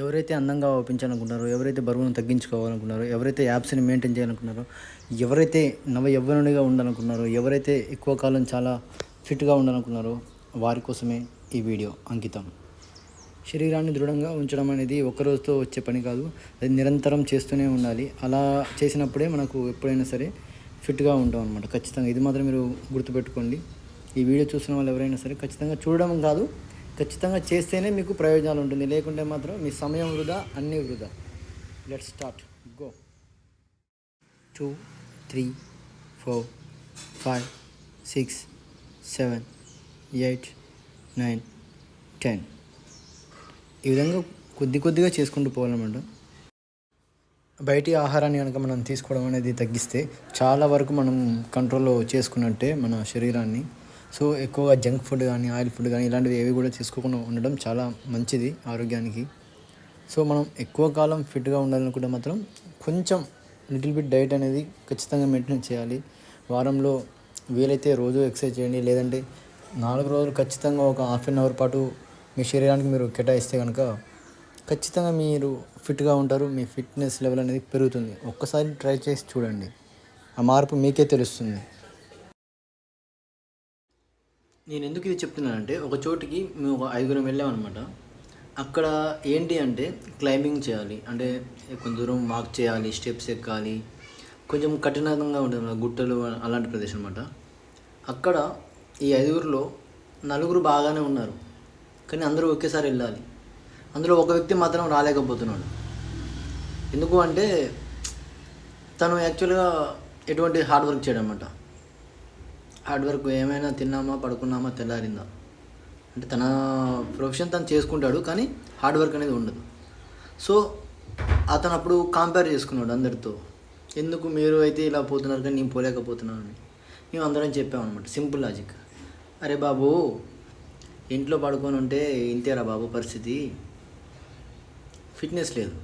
ఎవరైతే అందంగా ఒప్పించాలనుకున్నారో ఎవరైతే బరువును తగ్గించుకోవాలనుకున్నారో ఎవరైతే యాప్స్ని మెయింటైన్ చేయాలనుకున్నారో ఎవరైతే నవ యవ్వనుడిగా ఉండాలనుకున్నారో ఎవరైతే ఎక్కువ కాలం చాలా ఫిట్గా ఉండాలనుకున్నారో వారి కోసమే ఈ వీడియో అంకితం. శరీరాన్ని దృఢంగా ఉంచడం అనేది ఒక్కరోజుతో రోజుతో వచ్చే పని కాదు. అది నిరంతరం చేస్తూనే ఉండాలి. అలా చేసినప్పుడే మనకు ఎప్పుడైనా సరే ఫిట్గా ఉంటాం అనమాట ఖచ్చితంగా. ఇది మాత్రం మీరు గుర్తుపెట్టుకోండి. ఈ వీడియో చూసిన వాళ్ళు ఎవరైనా సరే ఖచ్చితంగా చూడడం కాదు. ఖచ్చితంగా చేస్తేనే మీకు ప్రయోజనాలు ఉంటుంది. లేకుంటే మాత్రం మీ సమయం వృధా అన్నీ వృధా. Let start go two three four five six seven eight nine ten ఈ విధంగా కొద్ది కొద్దిగా చేసుకుంటూ పోవాలన్నమాట బయటి ఆహారాన్ని కనుక మనం తీసుకోవడం అనేది తగ్గిస్తే చాలా వరకు మనం కంట్రోల్లో చేసుకున్నట్టే మన శరీరాన్ని. సో ఎక్కువగా జంక్ ఫుడ్ కానీ ఆయిల్ ఫుడ్ కానీ ఇలాంటివి ఏవి కూడా తీసుకోకుండా ఉండడం చాలా మంచిది ఆరోగ్యానికి. సో మనం ఎక్కువ కాలం ఫిట్గా ఉండాలనుకుంటే మాత్రం కొంచెం లిటిల్ బిట్ డైట్ అనేది ఖచ్చితంగా మెయింటైన్ చేయాలి. వారంలో వీలైతే రోజు ఎక్సర్సైజ్ చేయండి. లేదంటే నాలుగు రోజులు ఖచ్చితంగా ఒక హాఫ్ అన్ అవర్ పాటు మీ శరీరానికి మీరు కేటాయిస్తే కనుక ఖచ్చితంగా మీరు ఫిట్గా ఉంటారు. మీ ఫిట్నెస్ లెవెల్ అనేది పెరుగుతుంది. ఒక్కసారి ట్రై చేసి చూడండి. ఆ మార్పు మీకే తెలుస్తుంది. నేను ఎందుకు ఇది చెప్తున్నానంటే ఒక చోటికి మేము ఒక ఐదుగురం వెళ్ళామన్నమాట. అక్కడ ఏంటి అంటే క్లైంబింగ్ చేయాలి. అంటే కొంత దూరం వాక్ చేయాలి స్టెప్స్ ఎక్కాలి. కొంచెం కఠినంగా ఉంటుంది గుట్టలు అలాంటి ప్రదేశం అనమాట అక్కడ ఈ ఐదుగురిలో నలుగురు బాగానే ఉన్నారు. కానీ అందరూ ఒకేసారి వెళ్ళాలి. అందులో ఒక వ్యక్తి మాత్రం రాలేకపోతున్నాడు. ఎందుకు అంటే తను యాక్చువల్గా ఎటువంటి హార్డ్ వర్క్ చేయడం అనమాట హార్డ్ వర్క్ ఏమైనా తిన్నామా పడుకున్నామా తెల్లారిందా? అంటే తన ప్రొఫెషన్ తను చేసుకుంటాడు కానీ హార్డ్ వర్క్ అనేది ఉండదు. సో అతను అప్పుడు కంపేర్ చేసుకున్నాడు అందరితో. ఎందుకు మీరు అయితే ఇలా పోతున్నారు కానీ నేను పోలేకపోతున్నాను అని మేము అందరం చెప్పామన్నమాట సింపుల్ లాజిక్. అరే బాబు ఇంట్లో పడుకొని ఉంటే ఇంతేరా బాబు పరిస్థితి? ఫిట్నెస్ లేదు.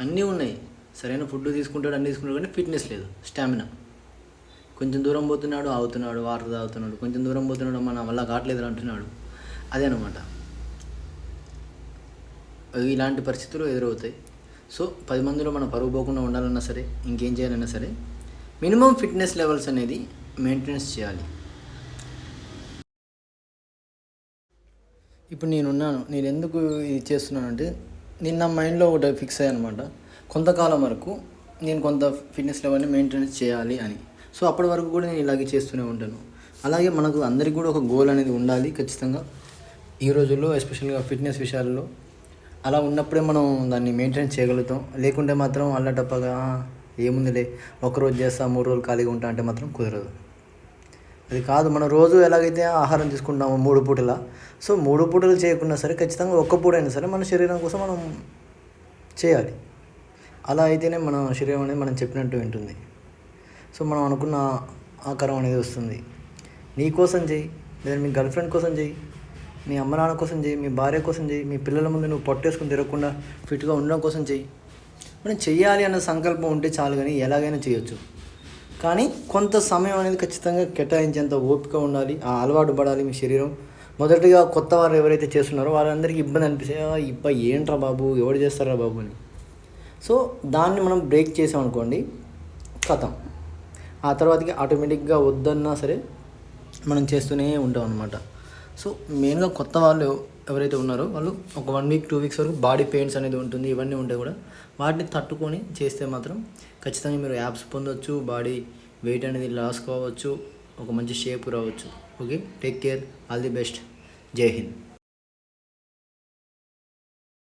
అన్నీ ఉన్నాయి. సరైన ఫుడ్ తీసుకుంటాడు అన్నీ తీసుకుంటాడు కానీ ఫిట్నెస్ లేదు స్టామినా. కొంచెం దూరం పోతున్నాడు ఆగుతున్నాడు వాటర్ తాగుతున్నాడు కొంచెం దూరం పోతున్నాడు మన వల్ల కావట్లేదు అంటున్నాడు. అదే అనమాట ఇలాంటి పరిస్థితులు ఎదురవుతాయి. సో పది మందిలో మనం పరుగు పోకుండా ఉండాలన్నా సరే ఇంకేం చేయాలన్నా సరే మినిమం ఫిట్నెస్ లెవెల్స్ అనేది మెయింటెనెన్స్ చేయాలి. ఇప్పుడు నేనున్నాను నేను ఎందుకు ఇది చేస్తున్నానంటే నేను నా మైండ్లో ఒకటి ఫిక్స్ అయ్యా అనమాట కొంతకాలం వరకు నేను కొంత ఫిట్నెస్ లెవెల్ని మెయింటెనెన్స్ చేయాలి అని. సో అప్పటి వరకు కూడా నేను ఇలాగే చేస్తూనే ఉంటాను. అలాగే మనకు అందరికీ కూడా ఒక గోల్ అనేది ఉండాలి ఖచ్చితంగా. ఈ రోజుల్లో ఎస్పెషల్గా ఫిట్నెస్ విషయాల్లో అలా ఉన్నప్పుడే మనం దాన్ని మెయింటైన్ చేయగలుగుతాం. లేకుంటే మాత్రం అల్లటప్పగా ఏముందిలే ఒకరోజు చేస్తా మూడు రోజులు ఖాళీగా ఉంటా అంటే మాత్రం కుదరదు. అది కాదు మనం రోజు ఎలాగైతే ఆహారం తీసుకుంటామో మూడు పూటల సో మూడు పూటలు చేయకుండా సరే ఖచ్చితంగా ఒక్క పూట సరే మన శరీరం కోసం మనం చేయాలి. అలా అయితేనే మన శరీరం అనేది మనం చెప్పినట్టు వింటుంది సో మనం అనుకున్న ఆకారం అనేది వస్తుంది. నీ కోసం చేయి లేదా మీ గర్ల్ ఫ్రెండ్ కోసం చేయి మీ అమ్మ నాన్న కోసం చేయి మీ భార్య కోసం చేయి మీ పిల్లల ముందు నువ్వు పొట్టేసుకుని తిరగకుండా ఫిట్గా ఉండడం కోసం చేయి. మనం చెయ్యాలి అన్న సంకల్పం ఉంటే చాలు కానీ ఎలాగైనా చేయొచ్చు. కానీ కొంత సమయం అనేది ఖచ్చితంగా కేటాయించేంత ఓపిక ఉండాలి ఆ అలవాటు పడాలి మీ శరీరం. మొదటిగా కొత్త వారు ఎవరైతే చేస్తున్నారో వాళ్ళందరికీ ఇబ్బంది అనిపిస్తే ఇబ్బంది ఇబ్బ ఏంట్రా బాబు ఎవరు చేస్తారా బాబు అని. సో దాన్ని మనం బ్రేక్ చేసామనుకోండి కథం. ఆ తర్వాతకి ఆటోమేటిక్గా వద్దన్నా సరే మనం చేస్తూనే ఉంటాం అనమాట సో మెయిన్గా కొత్త వాళ్ళు ఎవరైతే ఉన్నారో వాళ్ళు ఒక వన్ వీక్ టూ వీక్స్ వరకు బాడీ పెయిన్స్ అనేది ఉంటుంది ఇవన్నీ ఉంటాయి కూడా వాటిని తట్టుకొని చేస్తే మాత్రం ఖచ్చితంగా మీరు యాప్స్ పొందొచ్చు బాడీ వెయిట్ అనేది లాస్ కావచ్చు ఒక మంచి షేప్ రావచ్చు. Okay? Take care. All the best. Jai Hind.